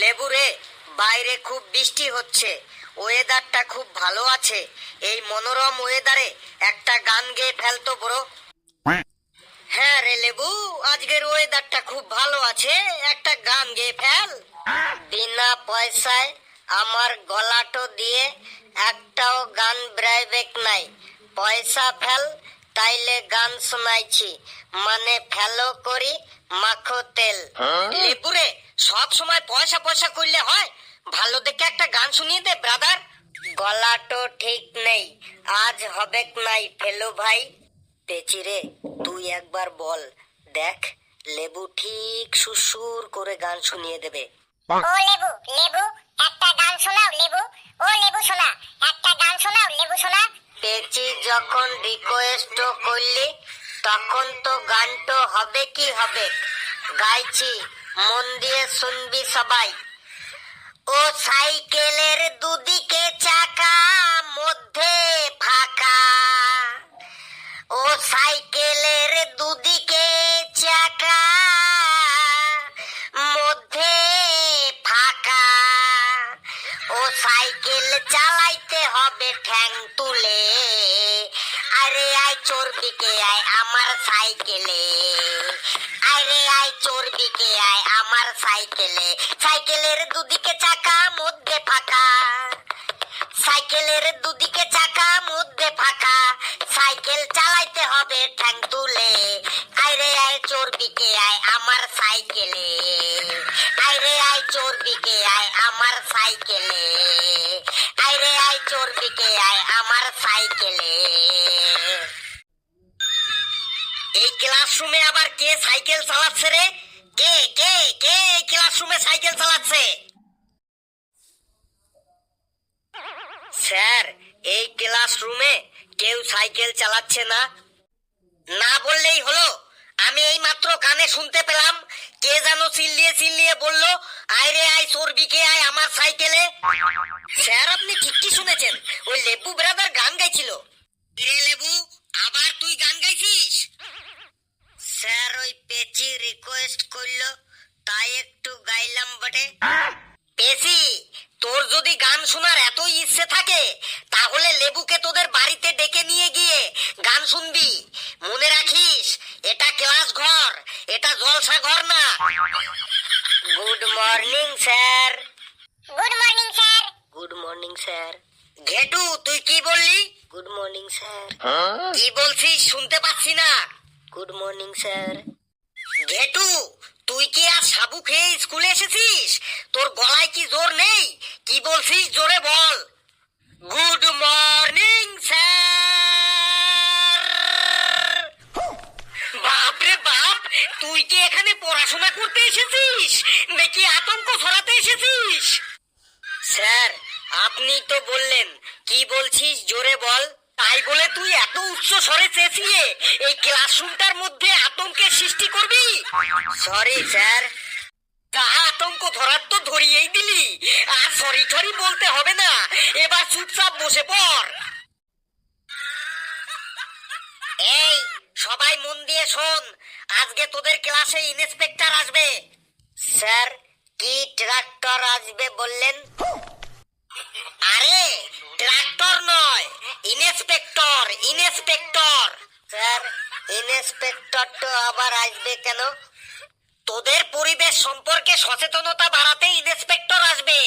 লেবুরে বাইরে খুব বৃষ্টি হচ্ছে ওয়েদারটা খুব ভালো আছে। এই মনোরম ওয়েদারে একটা গান গেয়ে ফেলতো বড় হ্যাঁ রে লেবু, আজকের ওয়েদারটা খুব ভালো আছে, একটা গান গেয়ে ফেল। বিনা পয়সায় আমার গলাটো দিয়ে একটাও গান ব্রাইবেক নাই। পয়সা ফেল তাইলে গান শোনাইছি। মানে ফেলো করি মাখো তেল। লেবুরে সব সময় পয়সা পয়সা করলে হয়। ভালো দেখে একটা গান শুনিয়ে দে ব্রাদার। গলা তো ঠিক নেই আজ হবেক নাই ফেলো ভাই। পেচিরে তুই একবার বল দেখ লেবু ঠিক সুসুর করে গান শুনিয়ে দেবে। ও লেবু লেবু একটা গান শোনাও লেবু। ও লেবু শোনা একটা গান শোনাও লেবু শোনা। পেচি যখন রিকোয়েস্ট করলি, তখন তো গানটো হবে কি হবে? গাইছি, মন দিয়ে শুনবি সবাই। ও সাইকেলের দুদিকে চাকা, মধ্যে ফাঁকা। ও সাইকেলের দুদিকে চাকা, মধ্যে ফাঁকা। ও সাইকেল ঠ্যাং তুলে। আরে, আয় চর্বিকে আয় আমার সাইকেলে। আরে, আয় চর্বিকে আয় আমার সাইকেলে। সাইকেলের দুদিকে চাকা, মধ্যে ফাঁকা। সাইকেলের দুদিকে চাকা, মধ্যে ফাঁকা। সাইকেল চালাইতে হবে ঠ্যাং তুলে। আইরে আয় চর্বিকে আয় আমার সাইকেলে। আইরে আয় চর্বিকে আয় আমার সাইকেলে। এই ক্লাসরুমে আবার কে সাইকেল চালাচ্ছে রে? কে কে কে এই ক্লাসরুমে সাইকেল চালাচ্ছে? স্যার, এই ক্লাসরুমে কেউ সাইকেল চালাচ্ছে না। না বললেই হলো। আমি এই মাত্র কানে শুনতে পেলাম। কে যেন চিল্লিয়ে চিল্লিয়ে বলল, আয় রে, আয় চর্বিকে আয় আমার সাইকেলে। স্যার, আপনি ঠিকই শুনেছেন। ওই লেবু ব্রাদার গান গাইছিল। রে লেবু, আবার তুই গান গাইছিস স্যার ওই পেচি রিকোয়েস্ট করল তাই একটু গাইলাম বটে পেশি তোর যদি গান শোনার এত ইচ্ছে থাকে লেবুকে তোদের বাড়িতে ডেকে নিয়ে গিয়ে গান শুনবি। মনে রাখিস এটা ক্লাস ঘর এটা জলসা ঘর না। Good morning sir. Good morning sir. Good morning sir. Ghetu তুই কি বললি? Good morning sir. কি বলছিস শুনতে পাচ্ছি না। Good morning sir. ঘেটু তুই কি আজ সাবু খেয়ে স্কুলে এসেছিস? তোর গলায় কি জোর নেই? কি বলছিস জোরে বল। গুড মর্নিং স্যার বাপ, তুই কি এখানে পড়াশোনা করতে এসেছিস? নাকি আতঙ্ক ছড়াতে এসেছিস? স্যার, আপনি তো বললেন, কি বলছিস জোরে বল। তাই বলে তুই এত উচ্চ স্বরে চেঁচিয়ে এই ক্লাসরুমটার মধ্যে আতঙ্কের সৃষ্টি করবি? সরি স্যার তাহা আতঙ্ক ধরার তো ধরিয়েই দিলি। আর সরি টরি বলতে হবে না। এবার চুপচাপ বসে পড়। এই, সবাই মন দিয়ে শোন। আজকে তোদের ক্লাসে ইন্সপেক্টর আসবে। স্যার, কি ট্রাক্টর আসবে বললেন? আরে, ট্রাক্টর নয়, ইন্সপেক্টর ইন্সপেক্টর। স্যার, ইন্সপেক্টর তো আবার আসবে কেন? তোদের পরিবেশ সম্পর্কে সচেতনতা বাড়াতে ইন্সপেক্টর আসবে।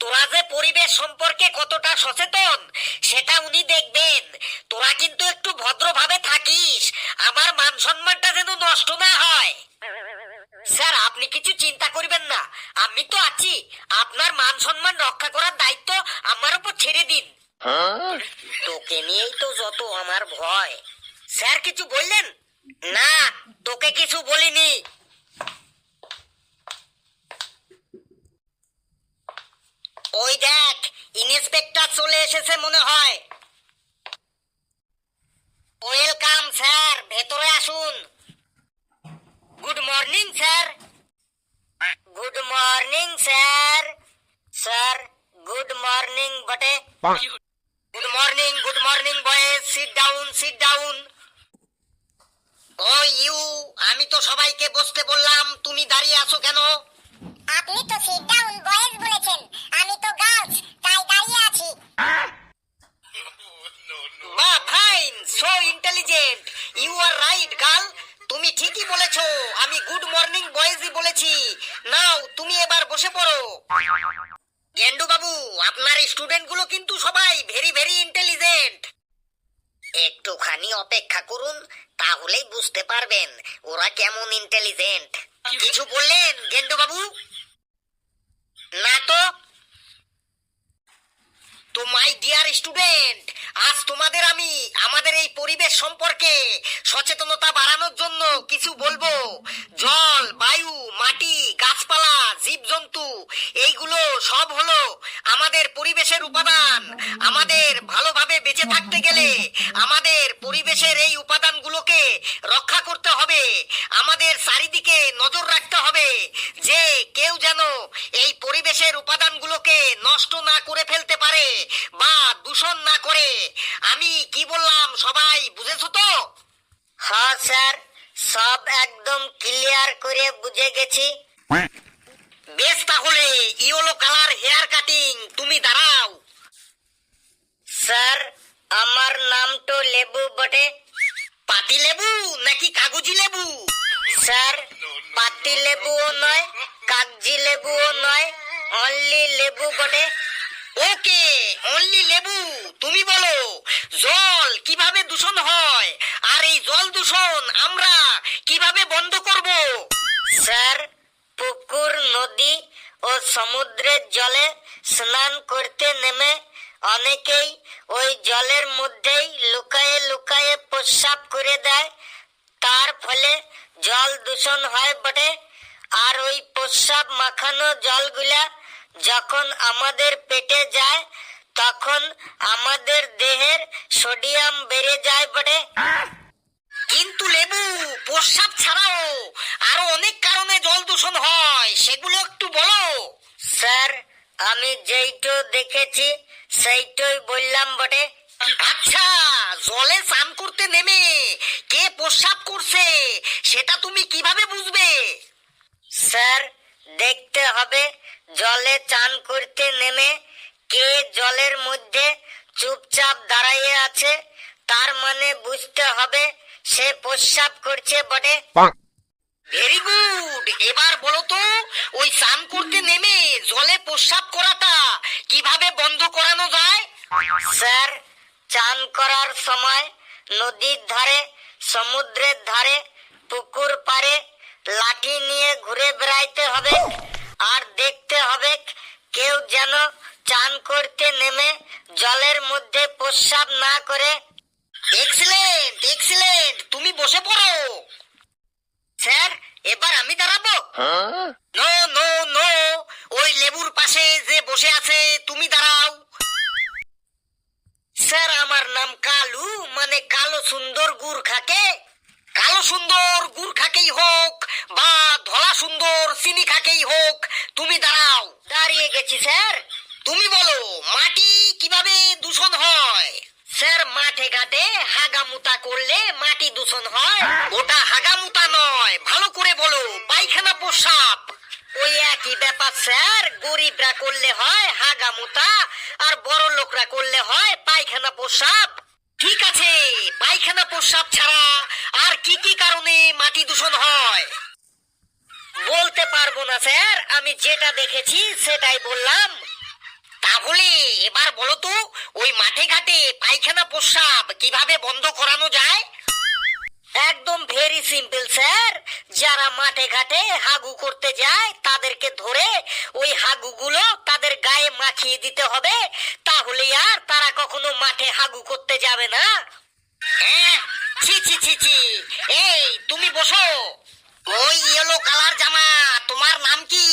তোরা যে পরিবেশ সম্পর্কে কতটা সচেতন, সেটা উনি দেখবেন। তোরা কিন্তু একটু ভদ্রভাবে থাকিস। আমার মান সম্মানটা যেন নষ্ট না হয়। স্যার, আপনি কিছু চিন্তা করবেন না। আমি তো আছি। আপনার মান সম্মান রক্ষা করার দায়িত্ব আমার উপর ছেড়ে দিন। তোকে নিয়েই তো যত আমার ভয়। স্যার, কিছু বললেন? না, তোকে কিছু বলিনি। ওই দেখ, ইন্সপেক্টর চলে এসেছে মনে হয়। ওয়েলকাম, স্যার, ভেতরে আসুন। Good morning, sir. Good morning, sir. Sir, good morning, বটে। Good morning good morning, boys sit down sit down oh, you, আমি তো সবাইকে বসতে বললাম, তুমি দাঁড়িয়ে আছো কেন? আপনি তো সিট ডাউন বাহ fine so intelligent you are right girl তুমি ঠিকই বলেছ। আমি গুড মর্নিং বয়েজই বলেছি। নাও, তুমি এবার বসে পড়ো। গেন্ডু বাবু, আপনার স্টুডেন্টগুলো কিন্তু সবাই ভেরি ভেরি ইন্টেলিজেন্ট একটুখানি অপেক্ষা করুন, তাহলেই বুঝতে পারবেন ওরা কেমন ইন্টেলিজেন্ট কিছু বললেন, গেন্ডু বাবু? না তো? তো মাই ডিয়ার স্টুডেন্ট আজ তোমাদের আমি, আমাদের এই পরিবেশ সম্পর্কে সচেতনতা বাড়ানোর জন্য কিছু বলব। জল, বায়ু, মাটি, গাছপালা, জীবজন্তু, এইগুলো সব হলো আমাদের পরিবেশের উপাদান, আমাদের ভালোভাবে বেঁচে থাকতে গেলে আমাদের পরিবেশের এই উপাদানগুলোকে রক্ষা করতে হবে। আমাদের চারিদিকে নজর রাখতে হবে যে কেউ যেন এই পরিবেশের উপাদানগুলোকে নষ্ট না করে ফেলতে পারে বা দূষণ না করে। আমি কি বললাম সবাই বুঝেছ তো? হ্যাঁ স্যার। সব একদম ক্লিয়ার করে বুঝে গেছি। বেশ তাহলে ইয়েলো কালার হেয়ার কাটিং তুমি দাঁড়াও। স্যার, আমার নাম তো লেবু বটে। পাতি লেবু নাকি কাগজি লেবু? স্যার, পাতি লেবুও নয়, কাগজি লেবুও নয় অনলি লেবু বটে। ওকে অনলি লেবু, তুমি বলো, জল কীভাবে দূষণ হয়? আর এই জল দূষণ আমরা কীভাবে বন্ধ করব? স্যার, পুকুর, নদী ও সমুদ্রের জলে স্নান করতে নেমে অনেকেই ওই জলের মধ্যেই লুকায়ে লুকায়ে প্রস্রাব করে দেয়। তার ফলে জল দূষণ হয় বটে। আর ওই প্রস্রাব মাখানো জলগুলা যখন আমাদের পেটে যায় তখন আমাদের দেহের সোডিয়াম বেড়ে যায় বটে। কিন্তু লেবু প্রস্রাব ছাড়াও আরও অনেক কারণে জল দূষণ হয় সেগুলো একটু বলো। স্যার আমি যেইটো দেখেছি সেইটাই বললাম বটে। আচ্ছা জলে স্নান করতে নেমে কে প্রস্রাব করছে সেটা তুমি কীভাবে বুঝবে? স্যার দেখতে হবে জলে চান করতে নেমে কে জলের মধ্যে চুপচাপ দাঁড়াইয়ে আছে তার মানে বুঝতে হবে সে প্রস্রাব করছে বটে। ভেরি গুড এবার বলো তো ওই স্নান করতে নেমে জলে প্রস্রাব করাটা কীভাবে বন্ধ করানো যায়? স্যার, চান করার সময় নদীর ধারে, সমুদ্রের ধারে, পুকুর পাড়ে লাঠি নিয়ে ঘুরে বেড়াইতে হবে আর দেখতে হবে কেউ যেন চান করতে নেমে জলের মধ্যে প্রস্রাব না করে। এক্সিলেন্ট এক্সিলেন্ট, তুমি বসে পড়ো। স্যার এবার আমি দাঁড়াবো। No no no. ওই লেবুর পাশে যে বসে আছে তুমি দাঁড়াও। স্যার আমার নাম কালু মানে কালো সুন্দর গুড় খাকে। কালো সুন্দর গুড় খাকেই হোক বা ধলা সুন্দর চিনি খাকেই হোক তুমি দাঁড়াও। দাঁড়িয়ে গেছি স্যার। তুমি বলো মাটি কীভাবে দূষণ হয়? স্যার মাঠে ঘাটে হাগামুতা করলে মাটি দূষণ হয়। ওটা হাগামুতা নয়, ভালো করে বলো, পায়খানা প্রসাব। ওই একই ব্যাপার, স্যার, গরিবরা করলে হয় হাগামুতা আর বড় লোকরা করলে হয় পায়খানা প্রসাব। ঠিক আছে, পায়খানা প্রসাব ছাড়া আর কি কি কারণে মাটি দূষণ হয়? বলতে পারব না, স্যার, আমি যেটা দেখেছি সেটাই বললাম। তাহলে এবার বলো তো, ওই মাঠে ঘাটে পায়খানা প্রস্রাব কীভাবে বন্ধ করানো যায়? একদম ভেরি সিম্পল স্যার যারা মাঠে ঘাটে হাগু করতে যায়, তাদেরকে ধরে ওই হাগুগুলো তাদের গায়ে মাখিয়ে দিতে হবে তাহলে আর তারা কখনো মাঠে হাগু করতে যাবে না। হ্যাঁ ছি ছি ছি ছি। এই, তুমি বসো। ওই ইয়েলো কালার জামা, তোমার নাম কি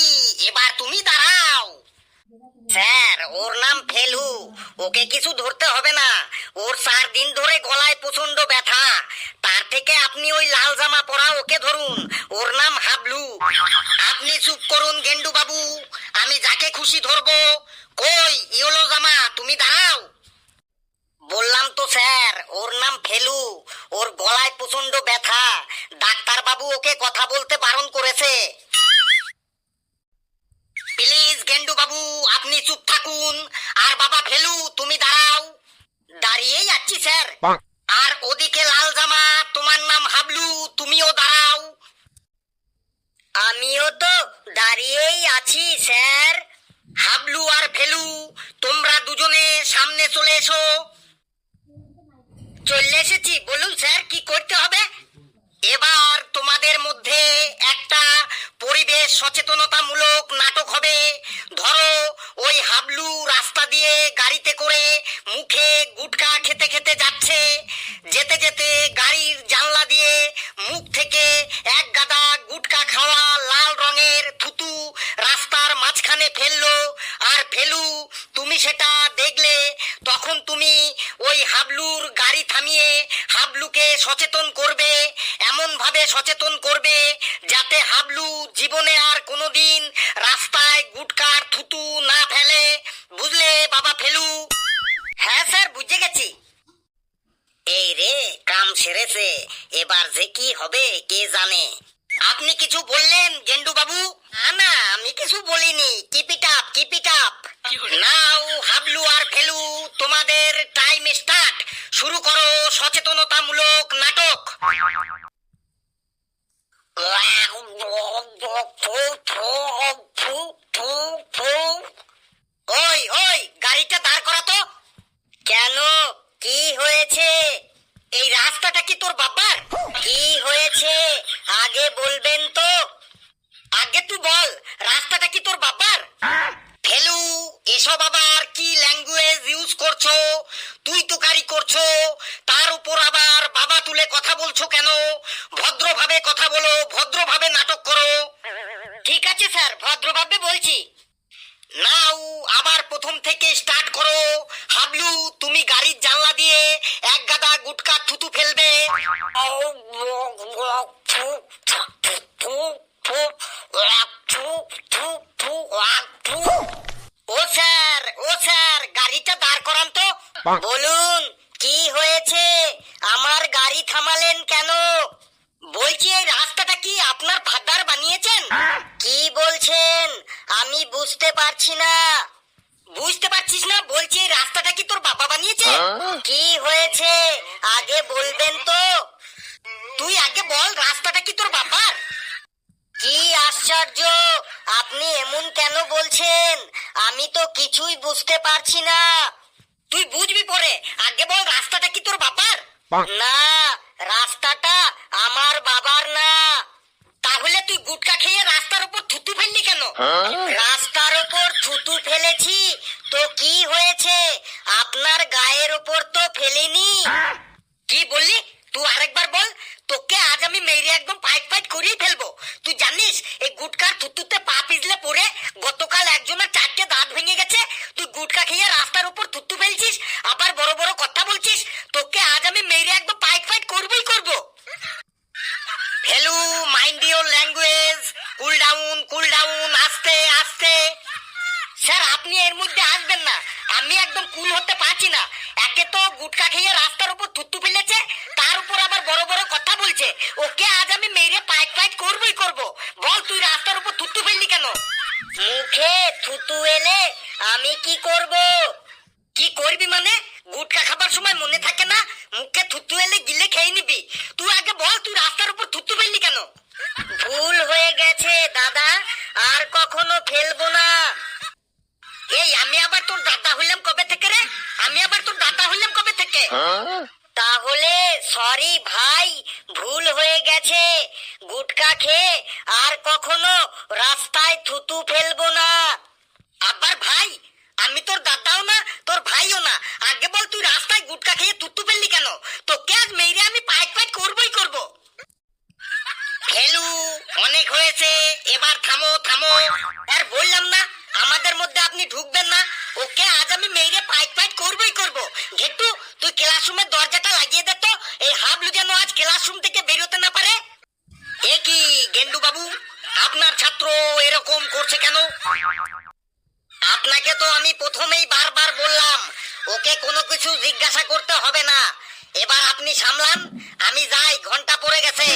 এবার তুমি দাঁড়াও স্যার ওর নাম ফেলু ওকে কিছু ধরতে হবে না। ওর চার দিন ধরে গলায় প্রচণ্ড ব্যথা। তার থেকে আপনি ওই লাল জামা পরা ওকে ধরুন। ওর নাম হাবলু। আপনি চুপ করুন গেন্ডু বাবু। আমি যাকে খুশি ধরবো। কই, ইয়েলো জামা, তুমি দাঁড়াও। বললাম তো স্যার, ওর নাম ফেলু। ওর গলায় প্রচণ্ড ব্যথা। ডাক্তার বাবু ওকে কথা বলতে বারণ করেছে প্লিজ গেন্ডু বাবু আপনি চুপ থাকুন। আর বাবা ফেলু তুমি দাঁড়াও। দাঁড়িয়েই যাচ্ছি স্যার। আর ওদিকে লাল জামা তোমার নাম হাবলু তুমিও দাঁড়াও। আমিও তো দাঁড়িয়েই আছি স্যার। হাবলু আর ফেলু তোমরা দুজনে সামনে চলে এসো। চলে এসেছি বলুন স্যার কি করতে হবে? এবার তোমাদের মধ্যে একটা পরিবেশ সচেতনতামূলক নাটক হবে। ধরো, ওই হাবলু রাস্তা দিয়ে গাড়িতে করে মুখে গুটকা খেতে খেতে যাচ্ছে। যেতে যেতে গাড়ির জানলা দিয়ে মুখ থেকে এক গাদা গুটকা খাওয়া লাল রঙের থুতু রাস্তার মাঝখানে ফেলল। আর ফেলু, তুমি সেটা দেখলে তখন তুমি ওই হাবলুর গাড়ি থামিয়ে হাবলুকে সচেতন করবে এমন ভাবে সচেতন করবে যাতে হাবলু জীবনে আর কোনোদিন রাস্তায় গুটকার থুতু না ফেলে। বুঝলে, বাবা ফেলু? হ্যাঁ স্যার, বুঝে গেছি। এই রে, কাম সেরেছে। এবার যে কি হবে, কে জানে? আপনি কিছু বললেন গেন্ডু বাবু না না আমি কিছু বলিনি। Keep it up keep it up now Hablu আর ফেলু তোমাদের টাইম স্টার্ট শুরু করো সচেতনতামূলক নাটক। ওই ওই গাড়িটা দাঁড় করা তো। কেন? কি হয়েছে? এই রাস্তাটা কি তোর বাবার? কি হয়েছে? আগে বলবেন তো। তুকারি করছ তার উপর আবার বাবা তুলে কথা বলছো কেন? ভদ্রভাবে কথা বলো ভদ্রভাবে নাটক করো। ঠিক আছে স্যার ভদ্রভাবে বলছি। নাও আবার প্রথম থেকে স্টার্ট করো। হাবলু তুমি গাড়ির জানলা দিয়ে এক গাদা গুটকা থুতু ফেলবে। ও স্যার ও স্যার গাড়িটা দাঁড় করান তো। বলুন কি হয়েছে আমার গাড়ি থামালেন কেন? বলছি এই রাস্তাটা কি আপনার ফাদার বানিয়েছেন? কি বলছেন? আমি বুঝতে পারছি না। বুঝতে পারছিস না? বলছি এই রাস্তাটা কি তোর বাবা বানিয়েছে? কি হয়েছে? আগে বলবেন তো। তুই আগে বল রাস্তাটা কি তোর বাবার? কি আশ্চর্য! আপনি এমন কেন বলছেন? আমি তো কিছুই বুঝতে পারছি না। তুই বুঝবি পরে। আগে বল রাস্তাটা কি তোর বাবার? না রাস্তাটা আমার বাবার না। তাহলে তুই গুটকা খেয়ে রাস্তার উপর থুতু ফেললি কেন? রাস্তার উপর থুতু ফেলেছি তো কি হয়েছে? আপনার গায়ের উপর তো ফেলিনি। কি বললি? তুই আরেকবার বল। তোকে আজ আমি মেরে একদম পাইট পাইট করিয়ে ফেলব। তুই জানিস এই গুটকার থুতুতে পা পিছলে পড়ে গতকাল একজনের চারটে দাঁত ভেঙে গেছে তুই গুটকা খেয়ে রাস্তার উপর থুতু ফেলছিস আবার বড় বড় কথা বলছিস তোকে আজ আমি মেরে একদম পাইট ফাইট করবই করব Helu mind your language cool down cool down আস্তে আস্তে স্যার আপনি এর মধ্যে আসবেন না আমি একদম কুল হতে পারছি না একে তো গুটকা খেয়ে রাস্তার উপর থুতু ফেলেছে তার উপর আবার বড় বড় কথা বলছে ওকে আজ আমি মেরে পাইট পাইট করবই করব। বল তুই রাস্তার উপর থুতু ফেললি কেন? মুখে থুতু এলে আমি কি করব? কি করবি মানে? গুটকা খাবার সময় মনে থাকে না? মুখে থুতু এলে গিলে খেয়ে নিবি। তুই আগে বল তুই রাস্তার উপর থুতু ফেললি কেন? ভুল হয়ে গেছে দাদা। আর কখনো ফেলব না। এই আমি আবার তোর দাদা হইলাম কবে থেকে রে? আমি আবার তোর দাদা হইলাম কবে থেকে? তাহলে সরি ভাই ভুল হয়ে গেছে গুটকা খেয়ে আর কখনো রাস্তায় থুতু ফেলব না। আবার ভাই, আমি তোর দাদাও না, তোর ভাইও না। আগে বল তুই রাস্তায় গুটকা খেয়ে থুতু ফেললি কেন? তোকে আজ মেরে আমি পাইট পাইট করবই করব। ফেলু, অনেক হয়েছে, এবার থামো থামো। আর বললাম না, আমাদের মধ্যে আপনি ঢুকবেন না। ওকে আজ আমি মেরে পাইট পাইট করবই করব। ঘেটু, তুই ক্লাসরুমের দরজাটা লাগিয়ে দে তো। এই হাবলু যেন আজ ক্লাসরুম থেকে বেরোতে না পারে এ কি গেন্ডু বাবু আপনার ছাত্র এরকম করছে কেন? আপনাকে তো আমি প্রথমেই বারবার বললাম, ওকে কোনো কিছু জিজ্ঞাসা করতে হবে না। এবার আপনি সামলান, আমি যাই, ঘণ্টা পড়ে গেছে।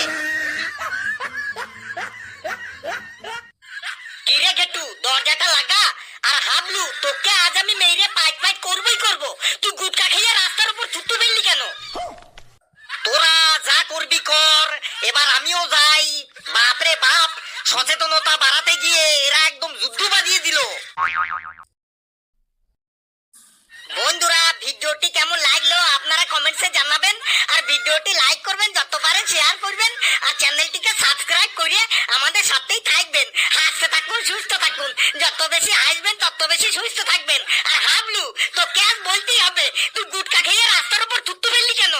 কিরে গেটু, দরজাটা লাগা? আর হাবলু, তোকে আজ আমি মেরে পাইট পাইট করবই করব। তুই গুটকা খেয়ে রাস্তার উপর থুতু ফেললি কেন? সচেতনতা বাড়াতে গিয়ে এরা একদম যুদ্ধ বাজিয়ে দিল। বন্ধুরা, ভিডিওটি কেমন লাগল আপনারা কমেন্টসে জানাবেন আর ভিডিওটি লাইক করবেন যত পারেন শেয়ার করবেন আর চ্যানেলটিকে সাবস্ক্রাইব করিয়ে আমাদের সাথেই থাকবেন। হাসতে থাকুন, সুস্থ থাকুন। যত বেশি হাসবেন, তত বেশি সুস্থ থাকবেন। আর হাবলু তো ক্যাশ বলতেই হবে, তুই গুটকা খেয়ে রাস্তার উপর থুত্তু ফেললি কেন?